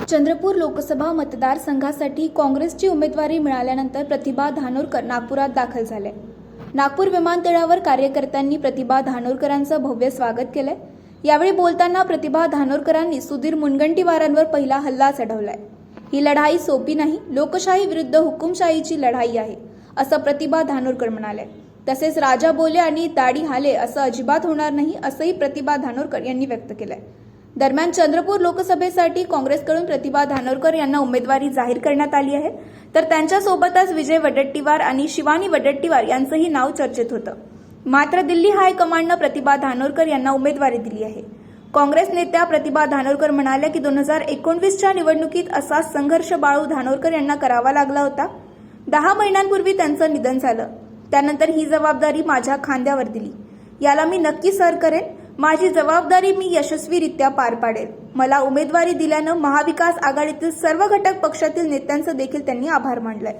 चंद्रपूर लोकसभा मतदारसंघासाठी काँग्रेसची उमेदवारी मिळाल्यानंतर प्रतिभा धानोरकर नागपुरात दाखल झाले. नागपूर विमानतळावर कार्यकर्त्यांनी प्रतिभा धानोरकरांचं भव्य स्वागत केलंय. यावेळी बोलताना प्रतिभा धानोरकरांनी सुधीर मुनगंटीवारांवर पहिला हल्ला चढवलाय. ही लढाई सोपी नाही लोकशाही विरुद्ध हुकुमशाहीची लढाई आहे असं प्रतिभा धानोरकर म्हणाले. तसेच राजा बोले आणि दाढी हाले असं अजिबात होणार नाही असंही प्रतिभा धानोरकर यांनी व्यक्त केलंय. दरम्यान चंद्रपूर लोकसभेसाठी काँग्रेसकडून प्रतिभा धानोरकर यांना उमेदवारी जाहीर करण्यात आली आहे. तर त्यांच्यासोबतच विजय वडट्टीवार आणि शिवानी वडट्टीवार यांचंही नाव चर्चेत होतं. मात्र दिल्ली हायकमांडनं प्रतिभा धानोरकर यांना उमेदवारी दिली आहे. काँग्रेस नेत्या प्रतिभा धानोरकर म्हणाल्या की दोन हजार एकोणवीसच्या निवडणुकीत असा संघर्ष बाळू धानोरकर यांना करावा लागला होता. दहा महिन्यांपूर्वी त्यांचं निधन झालं. त्यानंतर ही जबाबदारी माझ्या खांद्यावर दिली. याला मी नक्की सर करेन. माझी जबाबदारी मी यशस्वीरित्या पार पाडेल. मला उमेदवारी दिल्यानं महाविकास आघाडीतील सर्व घटक पक्षातील नेत्यांचं देखील त्यांनी आभार मानलाय.